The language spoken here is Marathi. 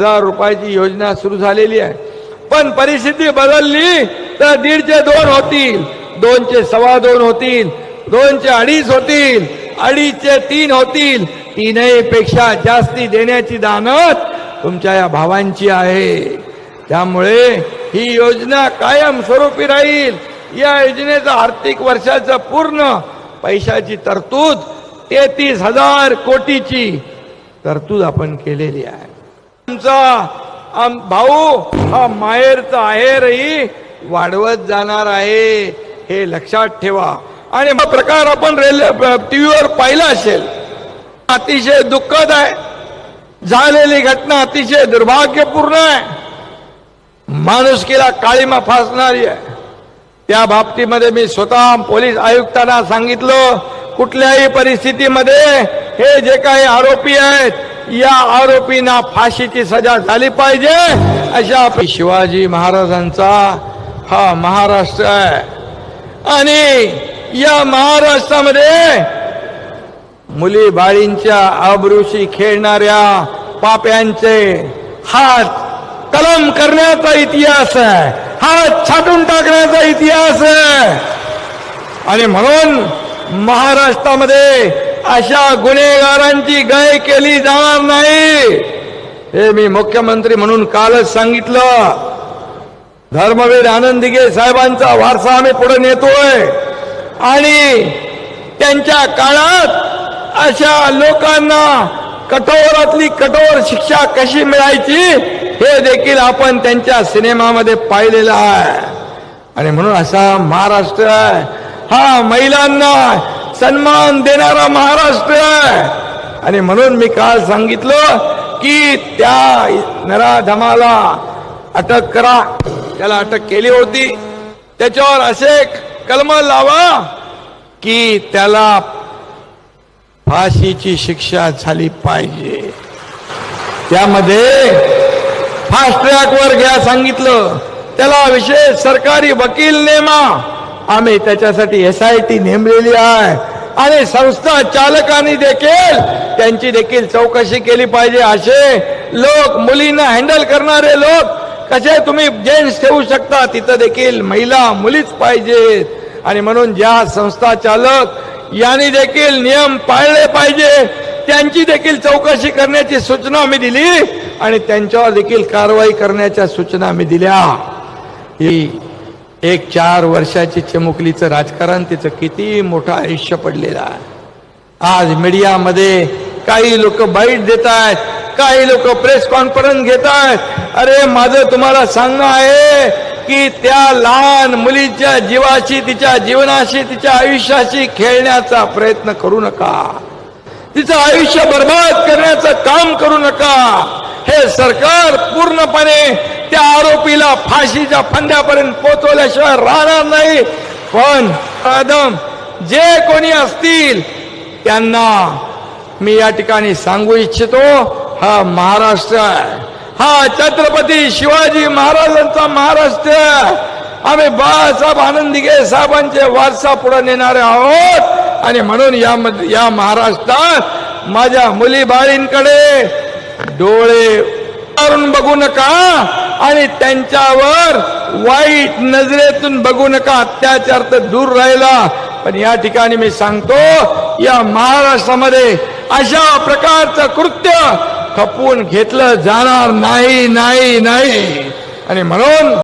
हजार रुपयाची योजना सुरू झालेली आहे. पण परिस्थिती बदलली तर दीडचे दोन होतील दोनचे सव्वा दोन होतील दोनचे अडीच होतील अडीचचे तीन होतील. तीनही पेक्षा जास्ती देण्याची दानत तुमच्या या भावांची आहे. त्यामुळे ही योजना कायम स्वरूपी राहील. या योजनेचं आर्थिक वर्षाचं पूर्ण पैशाची तरतूद तेहतीस हजार कोटीची तरतूद आपण केलेली आहे. आमचा भाऊ हा माहेरचा आहेरही वाढवत जाणार आहे हे लक्षात ठेवा. आणि हा प्रकार आपण रेल्वे टीव्हीवर पाहिला असेल. अतिशय दुःखद आहे. झालेली घटना अतिशय दुर्भाग्यपूर्ण आहे. माणुसकीला काळीमा फासणारी आहे. त्या बाबतीमध्ये मी स्वतः पोलीस आयुक्तांना सांगितलं कुठल्याही परिस्थितीमध्ये हे जे काही आरोपी आहेत या आरोपींना फाशीची सजा झाली पाहिजे. अशा शिवाजी महाराजांचा हा महाराष्ट्र आहे. आणि या महाराष्ट्रामध्ये मुली बाळींच्या आबरूशी खेळणाऱ्या पाप्यांचे हात कलम करण्याचा इतिहास आहे. हात छाटून टाकण्याचा इतिहास आहे. आणि म्हणून महाराष्ट्रामध्ये अशा गुन्हेगारांची गय केली जाणार नाही. हे मी मुख्यमंत्री म्हणून कालच सांगितलं. धर्मवीर आनंद दिघे साहेबांचा वारसा आम्ही पुढे नेतोय. आणि त्यांच्या काळात अशा लोकांना कठोरातली कठोर शिक्षा कशी मिळायची हे देखील आपण त्यांच्या सिनेमामध्ये पाहिलेलं आहे. आणि म्हणून असा महाराष्ट्र आहे. हा महिलांना सन्मान देणारा महाराष्ट्र आणि म्हणून मी काल सांगितलं की त्या नराधमाला अटक करा. त्याला अटक केली होती. त्याच्यावर असे कलम लावा की त्याला फाशीची शिक्षा झाली पाहिजे. त्यामध्ये फास्ट ट्रॅकवर घ्या सांगितलं. त्याला विशेष सरकारी वकील नेमा आम्ही त्याच्यासाठी एस आय टी नेमलेली आहे. आणि संस्था चालकांनी देखील त्यांची देखील चौकशी केली पाहिजे असे लोक मुलींना हँडल करणारे लोक कसे तुम्ही जेंट्स ठेवू शकता तिथं देखील महिला मुलीच पाहिजेत. आणि म्हणून ज्या संस्था चालक यांनी देखील नियम पाळले पाहिजे त्यांची देखील चौकशी करण्याची सूचना मी दिली आणि त्यांच्यावर देखील कारवाई करण्याच्या सूचना मी दिल्या. ही एक चार वर्षाची चिमुकलीचं राजकारण तिचं किती मोठं आयुष्य पडलेलं आहे. आज मीडियामध्ये काही लोक बाईट देत आहेत काही लोक प्रेस कॉन्फरन्स घेत आहेत अरे माझं तुम्हाला सांगणं आहे की त्या लहान मुलीच्या जीवाशी तिच्या जीवनाशी तिच्या आयुष्याशी खेळण्याचा प्रयत्न करू नका. तिचं आयुष्य बर्बाद करण्याचं काम करू नका. हे सरकार पूर्णपणे त्या आरोपीला फाशीच्या फंद्यापर्यंत पोचवल्याशिवाय राहणार नाही. पण आदम जे कोणी असतील त्यांना मी या ठिकाणी सांगू इच्छितो हा महाराष्ट्र आहे. हा छत्रपती शिवाजी महाराजांचा महाराष्ट्र आम्ही बाळासाहेब आनंदिगे साहेबांचे वारसा पुढे नेणारे आहोत. आणि म्हणून यामध्ये या महाराष्ट्रात माझ्या मुली बाळींकडे डोळे मारून बघू नका आणि त्यांच्यावर वाईट नजरेतून बघू नका. अत्याचार तर दूर राहिला. पण या ठिकाणी मी सांगतो या महाराष्ट्रामध्ये अशा प्रकारचं कृत्य खपून घेतलं जाणार नाही नाही नाही. आणि म्हणून